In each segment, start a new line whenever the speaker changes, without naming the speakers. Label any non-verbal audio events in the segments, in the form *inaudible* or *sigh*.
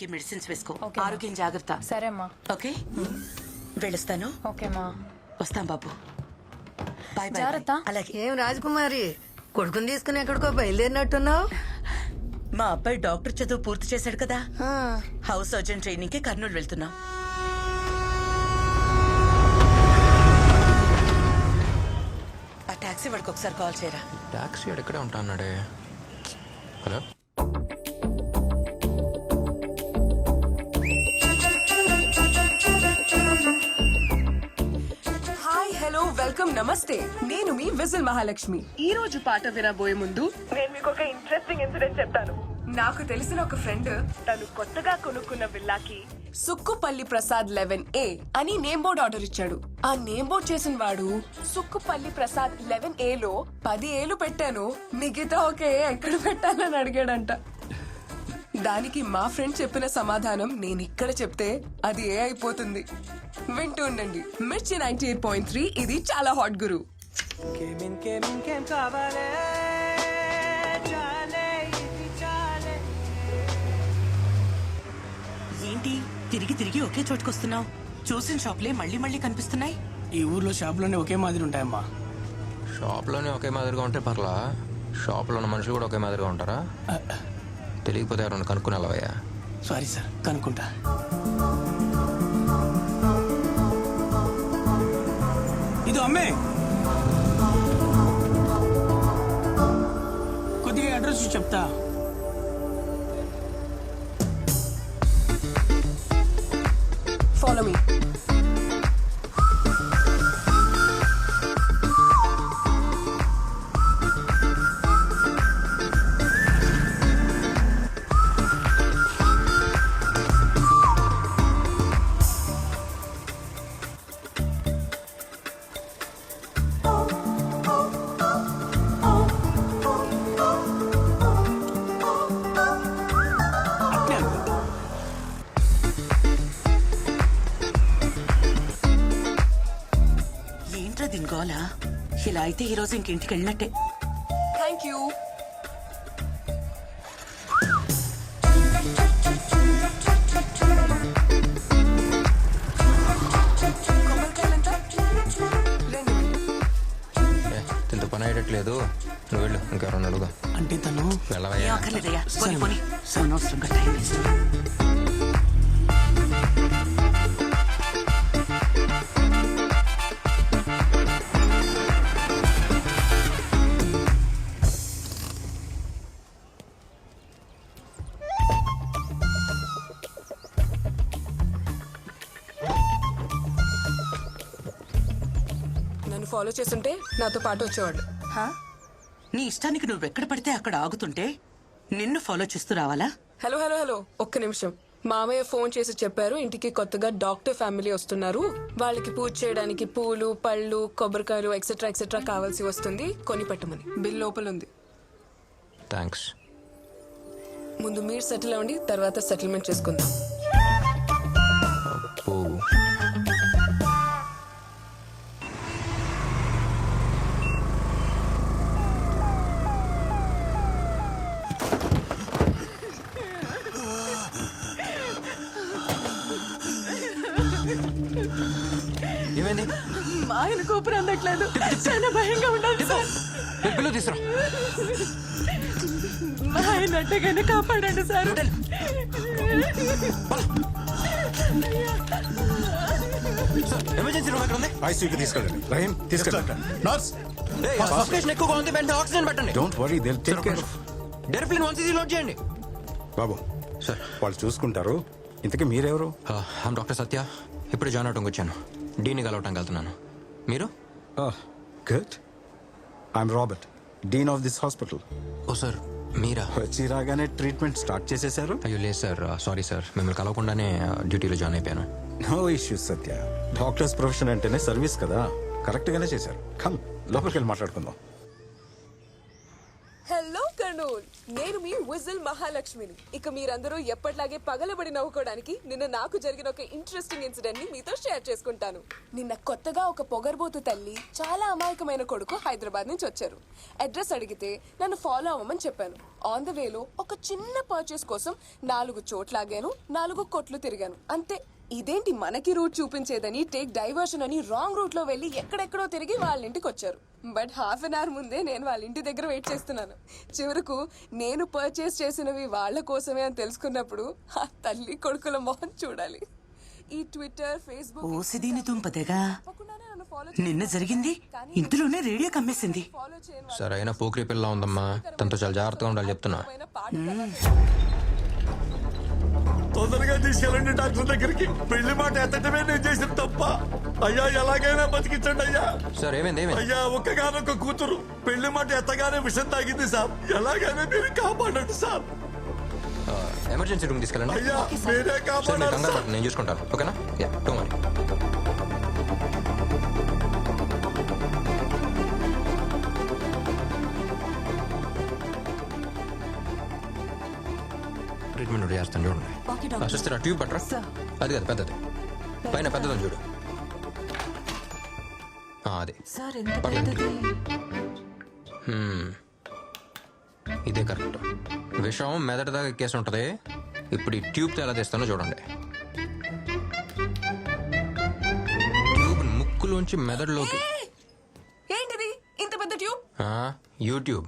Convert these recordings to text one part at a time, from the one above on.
కి మెడిసిన్స్ వేసుకో. ఆరోగ్యం జాగ్రత్త.
సరే అమ్మా.
ఓకే? వెళ్ళొస్తాను.
ఓకేమ్మా
వస్తాం బాబు. బాయ్ బాయ్
జాగ్రత్త.
అలాగే.
ఏం రాజకుమారి? కొడుకుని తీసుకుని ఎక్కడికో బయలుదేరినట్టున్నావు?
మా అబ్బాయి డాక్టర్ చదువు పూర్తి చేశాడు కదా. హౌస్ సర్జన్ ట్రైనింగ్కి కర్నూలు వెళ్తున్నాం. ఆ టాక్సీ వాడికి ఒకసారి కాల్ చేయరా.
ట్యాక్సీ ఎక్కడే ఉంటా అన్నాడే. హలో?
హలో వెల్కమ్ నమస్తే. నేను మీ విజిల్ మహాలక్ష్మి. ఈ రోజు పాట వినబోయే ముందు నేను మీకు ఒక ఇంట్రెస్టింగ్ ఇన్సిడెంట్ చెప్తాను. నాకు తెలిసిన ఒక ఫ్రెండ్ తను కొత్తగా కొనుక్కున్న విల్లాకి సుక్కుపల్లి ప్రసాద్ లెవెన్ ఏ అని నేమ్ బోర్డ్ ఆర్డర్ ఇచ్చాడు. ఆ నేమ్ బోర్డ్ చేసిన వాడు సుక్కుపల్లి ప్రసాద్ లెవెన్ ఏ లో పది ఏలు పెట్టాను. మిగతా ఒక ఏ ఎక్కడ పెట్టాలని అడిగాడంట. దానికి మా ఫ్రెండ్ చెప్పిన సమాధానం నేను ఇక్కడ చెప్తే అది ఏ అయిపోతుంది? వింటూ ఉండండి. మిర్చి నైన్టీ ఎయిట్ పాయింట్ త్రీ ఇది చాలా హాట్ గురు.
ఏంటి? తిరిగి తిరిగి ఒకే చోటుకొస్తున్నావు. చూసిన షాప్లే మళ్ళీ మళ్ళీ కనిపిస్తున్నాయి.
ఈ ఊర్లో షాపులోనే ఒకే మాదిరి ఉంటాయమ్మా.
షాప్లోనే ఒకే మాదిరిగా ఉంటే పర్లా? షాప్లో ఉన్న మనుషులు కూడా ఒకే మాదిరిగా ఉంటారా? తెలియకపోతే ఎవరైనా కనుక్కుని వెళ్ళవయ్యా
సారీ సార్ కనుక్కుంటా. ఇది అమ్మే. కొద్దిగా అడ్రస్ చెప్తా.
గోల ఇలా అయితే ఈ రోజు ఇంకింటికి వెళ్ళినట్టే.
థ్యాంక్ యూ
తింత పని అయ్యేటట్లేదు. నువ్వు వెళ్ళు ఇంకెవరన్నా అడుగు
అంటే తను
వెళ్ళవయ్యా.
అక్కర్లేదయ్యా. పోనీ పోనీ. Time waste.
ఫాలో చేస్తుంటే నాతో పాటు వచ్చేవాడు.
హా? నీ ఇష్టానికి నువ్వు ఎక్కడ పడితే అక్కడ ఆగుతుంటే నిన్ను ఫాలో చేస్తూ రావాలా?
Hello hello hello. ఒక్క నిమిషం. మామయ్య ఫోన్ చేసి చెప్పారు ఇంటికి కొత్తగా డాక్టర్ ఫ్యామిలీ వస్తున్నారు. వాళ్ళకి పూజ చేయడానికి పూలు పళ్ళు కొబ్బరికాయలు ఎక్సెట్రా ఎక్సెట్రా కావాల్సి వస్తుంది. కొని పెట్టమని. బిల్ లోపల ఉంది.
థ్యాంక్స్
ముందు మీరు సెటిల్ అవ్వండి తర్వాత సెటిల్మెంట్ చేసుకుందాం.
ఏమైంది?
మా ఆయన కూపర్ అందట్లేదు. చాలా భయంగా ఉండాలి సార్.
ఏ, పిల్లలు తీసురా.
మా ఆయన అట్టగానే కాపాడండి సార్.
ఎమర్జెన్సీ రూమ్ ఎక్కడ ఉంది?
ఐసీయూకి తీసుకెళ్ళండి. రహీం తీసుకెళ్ళండి నర్స్
సఫికేషన్ ఎక్కువగా ఉంది వెంటనే ఆక్సిజన్ పెట్టండి.
Don't worry Dil take care
Deriphyllin one CC load చేయండి.
బాబు
సార్.
వాళ్ళు చూసుకుంటారు. ఇంతకీ మీరెవరు?
I'm doctor Satya. ఇప్పుడు జాయిన్ అవడానికి వచ్చాను. డీని కలవటానికి వెళ్తున్నాను. మీరు?
Good. I'm Robert dean of this hospital.
Oh sir మీరా?
వచ్చి రాగానే ట్రీట్మెంట్ స్టార్ట్ చేసేశారు?
అయ్యో లేదు సార్ సారీ సార్ మిమ్మల్ని కలవకుండానే డ్యూటీలో జాయిన్ అయిపోయాను.
No issues Satya. Doctors profession అంటేనే సర్వీస్ కదా. కరెక్ట్ గానే చేశారు. కమ్ లోపలికి వెళ్ళి మాట్లాడుకుందాం.
ఆఫ్టర్నూన్ నేను మీ విజిల్ మహాలక్ష్మిని. ఇక మీరందరూ ఎప్పట్లాగే పగలబడి నవ్వుకోవడానికి నిన్న నాకు జరిగిన ఒక ఇంట్రెస్టింగ్ ఇన్సిడెంట్ని మీతో షేర్ చేసుకుంటాను. నిన్న కొత్తగా ఒక పొగర్బోతు తల్లి చాలా అమాయకమైన కొడుకు హైదరాబాద్ నుంచి వచ్చారు. అడ్రస్ అడిగితే నన్ను ఫాలో అవ్వమని చెప్పాను. ఆన్ ద వేలో ఒక చిన్న పర్చేస్ కోసం నాలుగు చోట్లాగాను నాలుగు కొట్లు తిరిగాను. అంతే. ఇదేంటి మనకి రూట్ చూపించేదని టేక్ డైవర్షన్ అని రాంగ్ రూట్లో వెళ్ళి ఎక్కడెక్కడో తిరిగి వాళ్ళ ఇంటికి వచ్చారు. బట్ హాఫ్ అన్ అవర్ ముందే నేను వాళ్ళ ఇంటి దగ్గర వెయిట్ చేస్తున్నాను. చివరకు నేను పర్చేస్ చేసినవి వాళ్ళ కోసమే అని తెలుసుకున్నప్పుడు ఆ తల్లి కొడుకుల మొహం చూడాలి. ఈ ట్విట్టర్ ఫేస్బుక్
ఓసి దీని
నన్ను
జరిగింది. ఇంతలోనే రేడియో కమ్మేసింది.
సరైన పోకిరి పిల్ల ఉందమ్మా. తనతో చాలా జాగ్రత్తగా ఉండాలి చెప్తున్నా.
తొందరగా తీసుకెళ్ళండి డాక్టర్ దగ్గరికి. పెళ్ళి మాట ఎత్తటమే నేను చేసిన తప్ప. అయ్యా ఎలాగైనా బతికించండి అయ్యా.
సార్ ఏమైంది ఏమైంది?
అయ్యా ఒక్కగానొక్క కూతురు. పెళ్ళి మాట ఎత్తగానే విషం తాగింది సార్. ఎలాగైనా మీరు కాపాడండి సార్.
ఎమర్జెన్సీ రూమ్ తీసుకెళ్ళండి.
అయ్యా మీరే
సార్ మీరు
కాపాడాలి
కంగారు
సార్.
పడకండి, నేను చూసుకుంటాను. ఓకేనా? యా టూ మరి ట్రీట్మెంట్ ఒకటి చేస్తాను చూడండి సిస్టర్ ఆ ట్యూబ్ పట్టరా. అది కదా పెద్దది. పైన పెద్దదని చూడు. అది. ఇదే కరెక్ట్. విషం మెదడు దాకా ఎక్కేసి ఉంటుంది. ఇప్పుడు ఈ ట్యూబ్తో ఎలా తీస్తానో చూడండి. ట్యూబ్ ముక్కులోంచి మెదడులోకి.
ఏంటిది? ఇంత పెద్ద ట్యూబ్?
యూట్యూబ్.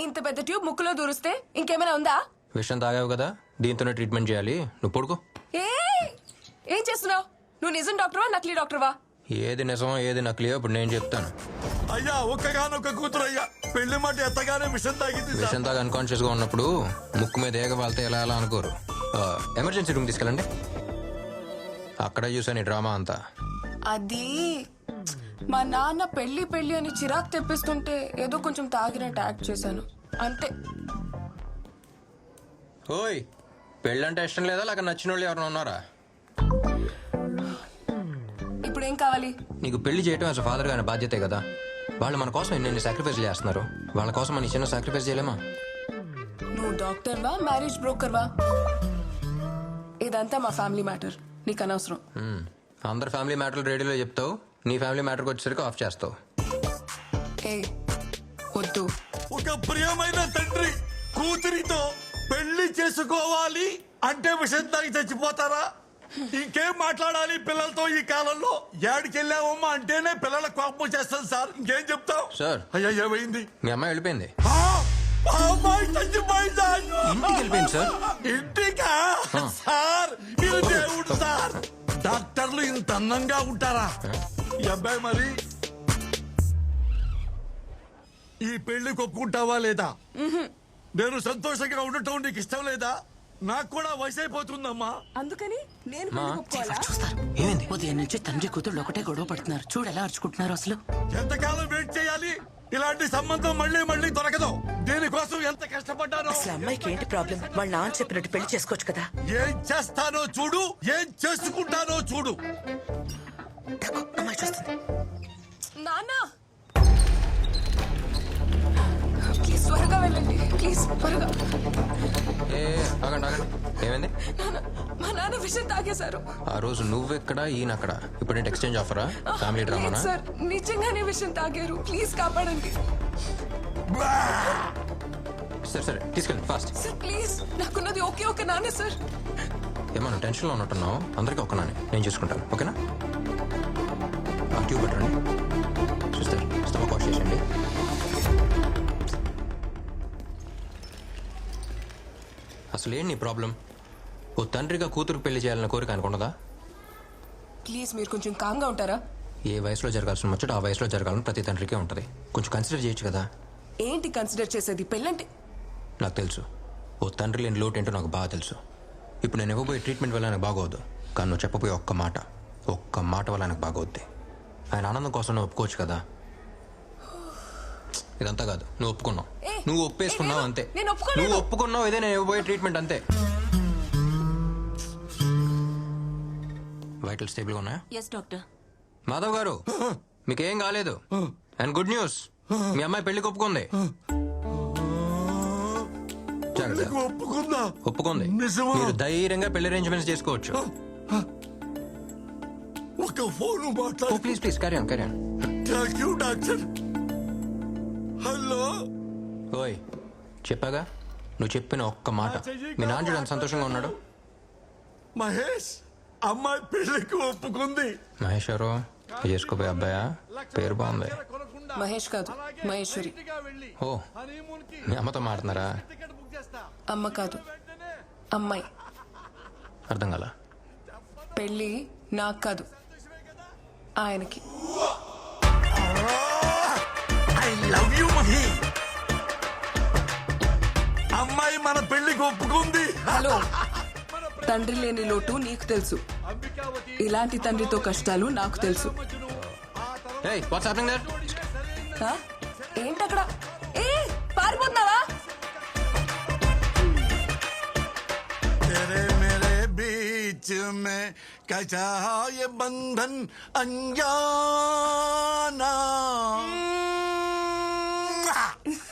ఇంత పెద్ద ట్యూబ్ ముక్కులో దూరిస్తే ఇంకేమైనా ఉందా?
విషం తాగావు కదా దీంతోనే ట్రీట్మెంట్ చేయాలి. నువ్వు పడుకో.
ఏ? ఏం చేస్తున్నావు? నువ్వు నిజం డాక్టర్వా నకిలీ డాక్టర్వా?
ఏది నిజం ఏది నకిలియో ఇప్పుడు నేను చెప్తాను.
అయ్యా ఒక్కగానొక్క కూతురు అయ్యా. పెళ్ళి మాట ఎత్తగానే విషం తాగింది సార్
విషం తాగా అన్కాన్షియస్గా ఉన్నప్పుడు ముక్కు మీద ఏగ వాళ్తే ఎలా ఎలా అనుకోరు. ఆ, ఎమర్జెన్సీ రూమ్ తీసుకెళ్ళండి. అక్కడే చూసాను ఈ డ్రామా అంతా.
అది మా నాన్న పెళ్ళి పెళ్ళి అని చిరాకు తెప్పిస్తుంటే ఏదో కొంచెం తాగినట్టు యాక్ట్ చేశాను. అంతే.
ఓయ్ పెళ్ళంటే ఇష్టం లేదా? లేక నచ్చిన వాళ్ళు ఎవరైనా ఉన్నారా?
ఇప్పుడు ఏం కావాలి?
నీకు పెళ్ళి చేయడం యాజ్ ఫాదర్ గారి బాధ్యతే కదా? వాళ్ళు మన కోసం ఎన్ని సాక్రిఫైస్ చేస్తున్నారు? వాళ్ళ కోసం మన చిన్న సాక్రిఫైస్ చేయలేమా?
నువ్వు డాక్టర్వా మ్యారేజ్ బ్రోకర్వా ఇదంతా మా ఫ్యామిలీ మ్యాటర్ నీకు అనవసరం.
మ్మ్. అందరు ఫ్యామిలీ మ్యాటర్లు రేడియోలో చెప్తావు. నీ ఫ్యామిలీ మ్యాటర్కి వచ్చేసరికి ఆఫ్ చేస్తావు.
ఏ వద్దు.
ఒక ప్రియమైన తండ్రి కూతురితో పెళ్ళి చేసుకోవాలి అంటే విషం తాగి చచ్చిపోతారా? ఇంకేం మాట్లాడాలి పిల్లలతో ఈ కాలంలో? ఏడికి వెళ్ళావమ్మా అంటేనే పిల్లల కోపం చేస్తాం సార్. ఇంకేం చెప్తాం
సార్.
అయ్యా ఏమైంది?
మీ అమ్మాయి వెళ్ళిపోయింది.
ఆ! ఆ అమ్మాయి చచ్చిపోయిందా?
ఇంటికి వెళ్ళిపోయింది సార్.
ఇంటికా? సార్ దేవుడు సార్. డాక్టర్లు ఇంత అందంగా ఉంటారా? ఈ అబ్బాయి మరి ఈ పెళ్ళికి ఒప్పుకుంటావా లేదా? నేను సంతోషంగా ఉండటం నీకు ఇష్టం లేదా? నాకు కూడా వయసు అయిపోతుందమ్మా
అందుకని నేను ఒప్పుకోవాలా?
చూస్తారు.
ఏమైంది?
ఉదయం నుంచి తండ్రి కూతుళ్ళు ఒకటే గొడవ పడుతున్నారు. చూడు ఎలా అరుచుకుంటున్నారు అసలు.
ఎంతకాలం వెయిట్ చేయాలి? ఇలాంటి సంబంధం మళ్ళీ మళ్ళీ దొరకదు. దీనికోసం ఎంత కష్టపడ్డానో?
అసలు అమ్మాయికి ఏంటి ప్రాబ్లం వాళ్ళ నాన్న చెప్పినట్టు పెళ్ళి చేసుకోవచ్చు కదా.
ఏం చేస్తానో చూడు. ఏం చేసుకుంటానో చూడు.
అమ్మాయి చూస్తుంది.
నాన్న!
ఏమైంది
మా నాన్న విషయం తాగేశారు.
ఆ రోజు నువ్వెక్కడ ఈయన అక్కడ ఇప్పుడు ఎక్స్చేంజ్ ఆఫరా ఫ్యామిలీ డ్రామానా
లేదు సార్ నిజంగానే విషయం తాగారు. ప్లీజ్ కాపాడండి.
సరే సరే తీసుకెళ్ళి ఫాస్ట్
సార్ ప్లీజ్ నాకున్నది ఓకే ఓకే నాన్న సార్.
ఏమన్నా టెన్షన్లో ఉన్నట్టున్నావు. అందరికీ ఒక్కనాని నేను చూసుకుంటాను ఓకేనా? ఆ ట్యూబ్ పెట్టండి. సిస్టర్ స్టమక్ వాష్ చేసేయండి. అసలు ఏంటి నీ ప్రాబ్లం? ఓ తండ్రిగా కూతురు పెళ్ళి చేయాలన్న కోరిక అనుకున్నదా
ప్లీజ్ మీరు కొంచెం కామ్గా ఉంటారా?
ఏ వయసులో జరగాల్సిన ముచ్చట ఆ వయసులో జరగాలని ప్రతి తండ్రికే ఉంటుంది. కొంచెం కన్సిడర్ చేయొచ్చు కదా?
ఏంటి కన్సిడర్ చేసేది? పెళ్ళంటే
నాకు తెలుసు. ఓ తండ్రి లేని లోటు ఏంటో నాకు బాగా తెలుసు. ఇప్పుడు నేను ఇవ్వబోయే ట్రీట్మెంట్ వల్ల నాకు బాగోదు. కానీ నువ్వు చెప్పబోయే ఒక్క మాట ఒక్క మాట వల్ల నాకు బాగోద్ది. ఆయన ఆనందం కోసం నువ్వు ఒప్పుకోవచ్చు కదా? ఇదంతా కాదు. నువ్వు ఒప్పుకున్నావు. నువ్వు ఒప్పేసుకున్నావు అంతే. నువ్వు ఒప్పుకున్నావు ఇదే నేను ఇవ్వబోయే ట్రీట్మెంట్ అంతే. వైటల్ స్టేబుల్గా ఉన్నాయా
ఎస్ డాక్టర్
మాధవ్ గారు మీకేం కాలేదు అండ్ గుడ్ న్యూస్ మీ అమ్మాయి పెళ్ళికి ఒప్పుకుంది
ఒప్పుకుందా?
మీరు ధైర్యంగా పెళ్ళి అరేంజ్మెంట్స్ చేసుకోవచ్చు
ఒక ఫోన్ మాట్లాడు.
Please please carry on carry on
thank you doctor hello
ఓయ్ చెప్పాగా? నువ్వు చెప్పిన ఒక్క మాట. మీ నాన్న చూడు ఎంత సంతోషంగా ఉన్నాడు?
మహేష్? అమ్మాయి పెళ్ళికి ఒప్పుకుంది.
మహేశ్వరు చేసుకోపోయే అబ్బాయా పేరు బాగుంది.
మహేష్ కాదు మహేశ్వరి.
ఓ మీ అమ్మతో మాట్లాడుతున్నారా?
అమ్మ కాదు అమ్మాయి.
అర్థం కాల?
పెళ్ళి నాకు కాదు ఆయనకి.
I love you Mahi. అమ్మాయి మన పెళ్ళికి ఒప్పుకుంది.
హలో తండ్రి లేని లోటు నీకు తెలుసు ఇలాంటి తండ్రితో కష్టాలు నాకు తెలుసు
ఏయ్ వాట్స్ హ్యాపెనింగ్ దేర్
ఆ? ఏంటక్కడ ఏ పారిపోతున్నావా
तेरे मेरे बीच में कैसा ये बंधन अनजाना *laughs* *laughs*